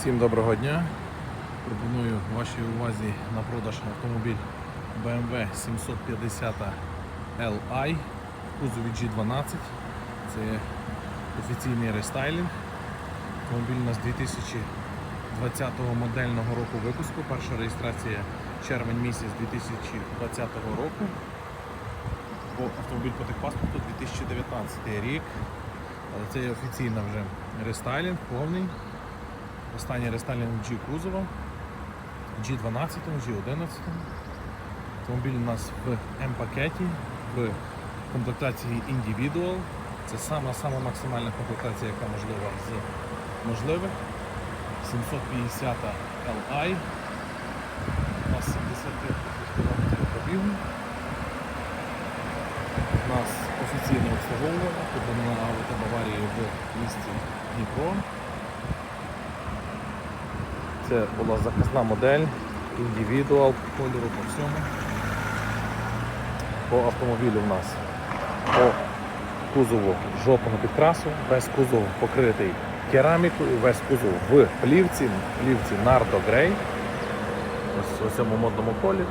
Всім доброго дня. Пропоную вашій увазі на продаж автомобіль BMW 750 Li кузові G12. Це офіційний рестайлінг. Автомобіль у нас 2020 модельного року випуску. Перша реєстрація червень місяць 2020 року. Автомобіль по техпаспорту 2019 рік. Але це є офіційно вже рестайлінг повний. Останній рестайлінг G кузова, G12, G11. Автомобіль у нас в М-пакеті, в комплектації Individual. Це сама сама максимальна комплектація, яка можлива з можливих. 750 Li. У нас 75 км пробігу. У нас офіційне обслуговування, куплено на Авто Баварії в місті Дніпро. Це була захисна модель, індивідуал по кольору по всьому. По автомобілю в нас по кузову жовтого підкрасу, весь кузов покритий керамікою, весь кузов в плівці, плівці Nardo Grey. Ось у цьому модному колі.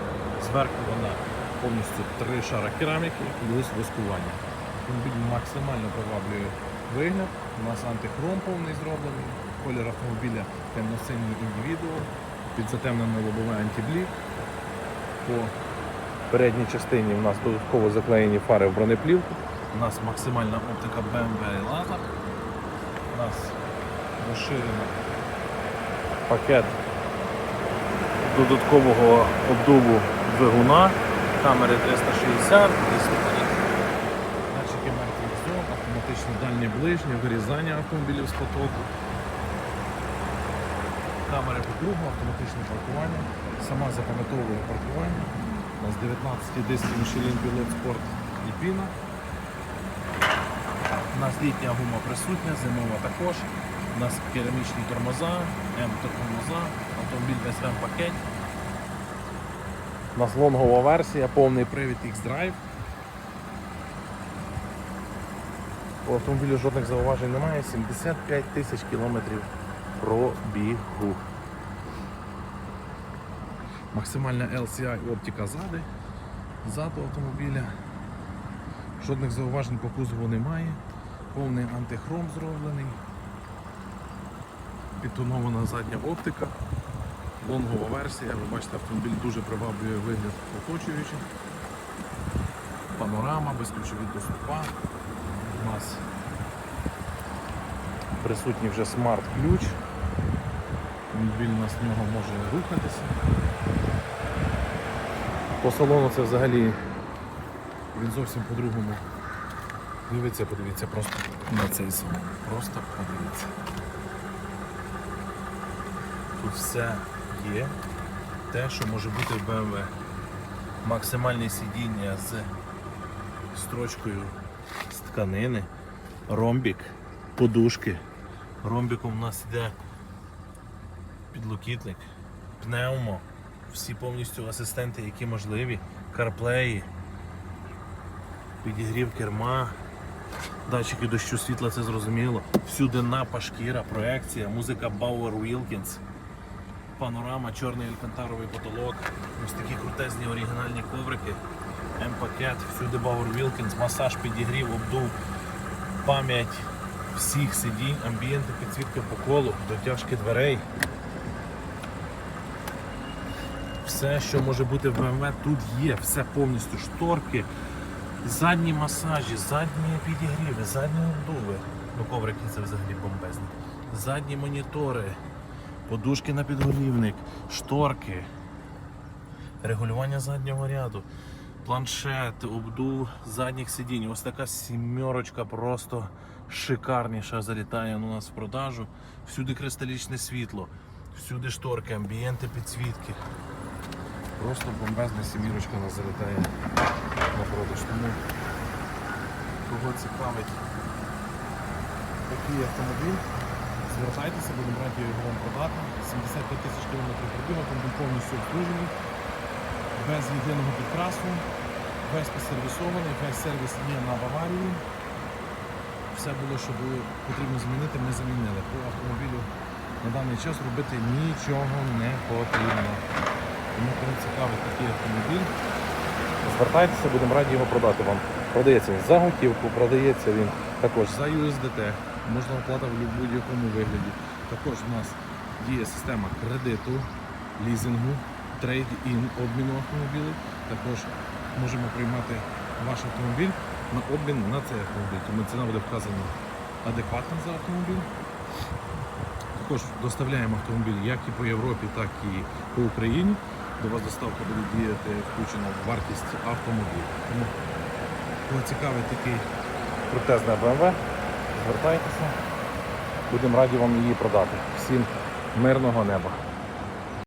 Зверху вона повністю три шара кераміки плюс вискування. Автомобіль максимально приваблює вигляд. У нас антихром повний зроблений, колір автомобіля темно-синій індивідуал, під затемнене лобове антиблік. По передній частині у нас додатково заклеєні фари в бронеплівку. У нас максимальна оптика BMW лазер. У нас розширено пакет додаткового обдуву двигуна, камери 360, диступені, датчики мертвих зон, автоматичне дальнє ближнє, вирізання автомобілів з потоку, камери по кругу, автоматичне паркування, сама запам'ятовує паркування. У нас 19 диски Michelin Pilot Sport і піна. У нас літня гума присутня, зимова також. У нас керамічні тормоза, М-тормоза, автомобіль весь в М-пакеті. У нас лонгова версія, повний привід X-Drive. По автомобілю жодних зауважень немає, 75 тисяч кілометрів пробігу. Максимальна LCI оптика ззади, ззаду автомобіля. Жодних зауважень по кузову немає. Повний антихром зроблений. Підтонована задня оптика. Лонгова версія. Ви бачите, автомобіль дуже приваблює вигляд оточуючи. Панорама, безключові доступа. У нас присутній вже смарт-ключ. У нас в нього може рухатися. По салону це взагалі він зовсім по-другому. Дивіться, подивіться просто на цей салон. Просто подивіться. Тут все є те, що може бути в BMW. Максимальне сидіння з строчкою з тканини, ромбік, подушки. Ромбіком у нас йде підлокітник, пневмо, всі повністю асистенти, які можливі, карплеї, підігрів керма, датчики дощу світла, це зрозуміло. Всюди напа шкіра, проекція, музика Bauer Wilkins, панорама, чорний алькантаровий потолок, ось такі крутезні оригінальні коврики, М-пакет, всюди Bauer Wilkins, масаж, підігрів, обдув, пам'ять всіх сидінь, амбієнти, підсвітки по колу, дотяжки дверей. Все, що може бути в BMW, тут є, все повністю шторки, задні масажі, задні підігріви, задні обдуви. Ну, коврики це взагалі бомбезні. Задні монітори, подушки на підголівник, шторки, регулювання заднього ряду, планшет, обдув задніх сидінь. Ось така сімерочка просто шикарніша залітає у нас в продажу. Всюди кристалічне світло, всюди шторки, амбієнти, підсвітки. Просто бомбезна сімірочка нас залітає на продаж. Тому кого цікавить такий автомобіль, звертайтеся, будемо раді його вам продати. 75 тисяч кілометрів пробігу, автомобіль повністю обслужений, без єдиного підкрасу, весь посервісований, весь сервіс є на Баварії. Все було, що було потрібно змінити, ми замінили. По автомобілю на даний час робити нічого не потрібно. Тому кому цікавий такий автомобіль, звертайтеся, будемо раді його продати вам. Продається він за готівку, продається він також за USDT, можна оплата в будь-якому вигляді. Також у нас діє система кредиту, лізингу, трейд-ін обміну автомобілів. Також можемо приймати ваш автомобіль на обмін на цей автомобіль. Тому ціна буде вказана адекватно за автомобіль. Також доставляємо автомобіль як і по Європі, так і по Україні. До вас доставка буде діяти включена в вартість автомобіля. Тому кого цікавий такий крутезний BMW, звертайтеся. Будемо раді вам її продати. Всім мирного неба.